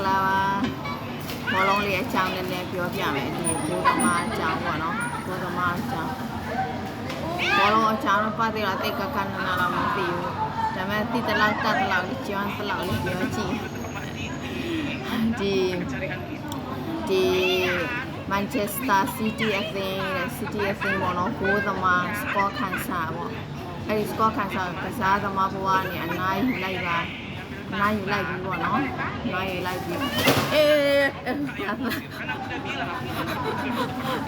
္ဂလာပါဘောလုံးလေးအကြောင်းနည်းနည်းပြောပြမယ်ဒီကိုသမားအကြောင်းပေါ့နော်ကိုသမားအကြောင်းဘောလုံးအကြောင်းတော့ပတ်သေးတာတိတ်ကကနနာတော့မသိဘူးဒါပေမဲ့တိတလောက်တတ်တလောက်လေးကျွမ်းတလောက်လေးပြောကြည့်ဒီဒီ Manchester City အသင်းနဲ့ City အသင်းပေါ့နော်ကိုသမား score ခံစားပေါ့အဲ့ဒီ score ခံစားကစားသမားဘဝနဲ့အနားယူလိုက်ပါ နိုင်ယူလိုက်ပြီပေါ့နော်နိုင်ယူလိုက်ပြီအေး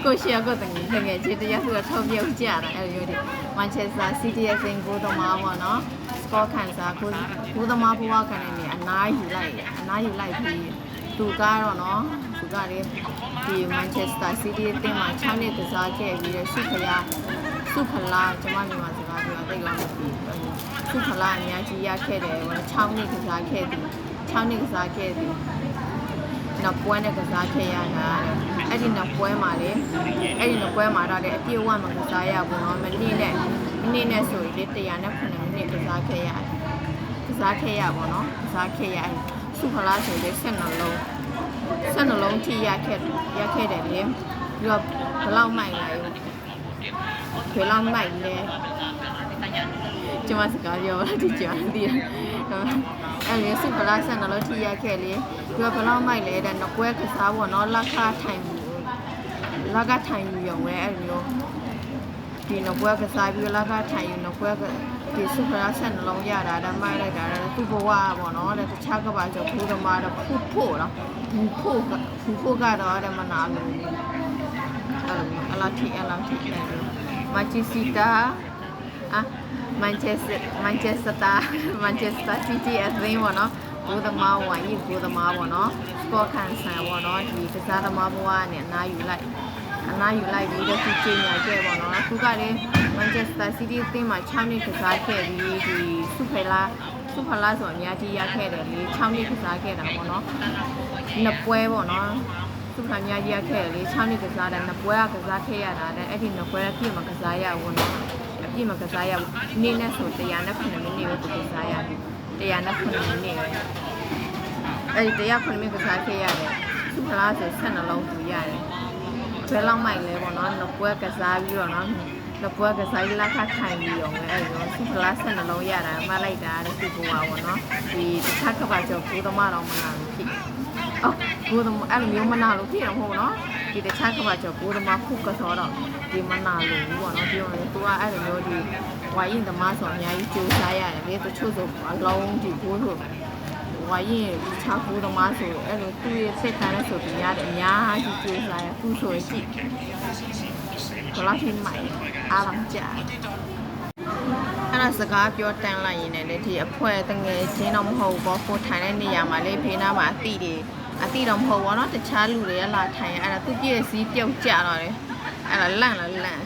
ကိုရှိရကိုတငယ်ငယ်ချင်းတရားဆိုတော့ထုံပြုတ်ကြတာအဲ့လိုမျိုးဒီ Manchester City ရဲ့စင်ကိုသမားပေါ့နော် score ခံစားကိုကိုသမားဘဝကနေနေအနားယူလိုက်အနားယူလိုက်ပြီသူကတော့နော်သူကလေဒီ Manchester City အသင်းမှာ6နှစ်ကစားခဲ့ပြီးတော့စုခရာ စုဖလားကျမမြန်မာစကားပြောတာတိတ်ကောင်းမရှိဘူးစုဖလားအများကြီးရခဲ့တယ်ဟို6နှစ်ကစားခဲ့တယ်6နှစ်ကစားခဲ့တယ်နောက်ပွဲနဲ့ကစားခဲ့ရတာအဲ့ဒီနောက်ပွဲမှာလေအဲ့ဒီနောက်ပွဲမှာတော့လေအပြည့်အဝမကစားရဘူးတော့မနည်းနဲ့မနည်းနဲ့ဆိုရင်လေ109မိနစ်ကစားခဲ့ရတယ်ကစားခဲ့ရပါတော့ကစားခဲ့ရစုဖလားဆိုလေ12လုံး12လုံးထိရခဲ့ရခဲ့တယ်လေပြီးတော့ဘလောက်မှိုင်လာရော ဘယ်လောက်မိုက်လဲကျွန်မစကားပြောတာဒီကြာဒီအဲ့လေစုပလာဆန်တော့ထိရခဲ့လေပြီးတော့ဘယ်လောက်မိုက်လဲတဲ့နကွဲကစားပေါ့နော်လက်ခထိုင်လက်ကထိုင်ယူရုံပဲအဲ့လိုဒီနကွဲကစားပြီးလက်ကထိုင်ယူနကွဲကဒီစုပလာဆန်နှလုံးရတာဒါမိုက်လိုက်တာသူ့ဘဝပေါ့နော်တဲ့တခြားကပါကြောဘူးသမားတော့ဖုတ်ဖို့နော်ဘူးဖို့ကဘူးဖို့ကတော့တဲ့မနာလို့ အဲ့လိုအလားထိအလားထိတယ်မချီစီတာအာမန်ချက်စတာမန်ချက်စတာမန်ချက်စတာစီတီအသင်းပေါ့နော်ဘူသမားဝိုင်းဘူသမားပေါ့နော်စကော့ခန်ဆန်ပေါ့နော်ဒီကစားသမားဘဝနဲ့အနားယူလိုက်အနားယူလိုက်ပြီးတော့သူချိန်ညာခဲ့ပေါ့နော်အခုကလည်းမန်ချက်စတာစီးတီးအသင်းမှာ6နှစ်ကစားခဲ့ပြီးဒီစုဖလာစုဖလာဆိုအများကြီးရခဲ့တယ်လေ6နှစ်ကစားခဲ့တာပေါ့နော်နှစ်ပွဲပေါ့နော် သူကများကြီးရခဲ့တယ်လေ6နှစ်ကစားတယ်နှစ်ပွဲကကစားခဲ့ရတာတဲ့အဲ့ဒီနှစ်ပွဲပြည့်မှာကစားရဘူးနော်အပြည့်မှာကစားရဘူးနေ့နဲ့ဆို109မိနစ်ပဲကစားရတယ်109မိနစ်ပဲအဲ့ဒီ109မိနစ်ကစားခဲ့ရတယ်သူကလားဆို12လုံးသူရတယ်ဘယ်လောက်မိုက်လဲပေါ့နော်နှစ်ပွဲကစားပြီးတော့နော်နှစ်ပွဲကစားလက်ခထိုင်ပြီးတော့အဲ့လိုသူကလား12လုံးရတာမလိုက်တာတဲ့သူကပေါ့နော်ဒီတခြားကပါကြောဘူးသမားတော့မနာလို့ဖြစ် အော်ဘူးသမားအဲ့လိုမျိုးမနာလို့ဖြစ်တော့မဟုတ်နော်ဒီတခြားကပါကြောဘူးသမားခုကစောတော့ဒီမနာလို့ပေါ့နော်ပြောရင်သူကအဲ့လိုမျိုးဒီဝိုင်းရင်သမားဆိုအများကြီးကြိုးစားရတယ်လေတချို့ဆိုအလုံးဒီဘူးဆိုဝိုင်းရင်ဒီချာဘူးသမားဆိုအဲ့လိုသူ့ရဲ့စိတ်ထားနဲ့ဆိုပြီးရတယ်အများကြီးကြိုးစားရသူ့ဆိုရင်ကြည့်ဘလားထိမိုင်အားလုံးကြာအဲ့ဒါစကားပြောတန်းလိုက်ရင်လည်းဒီအဖွဲတငယ်ချင်းတော့မဟုတ်ဘောကိုထိုင်တဲ့နေရာမှာလေဖေးနာမှာအတိတွေ အတိတော့မဟုတ်ဘောနော်တခြားလူတွေကလာထိုင်အဲ့ဒါသူပြည့်စည်းပြုတ်ကြတော့တယ်အဲ့ဒါလန့်လားလန့်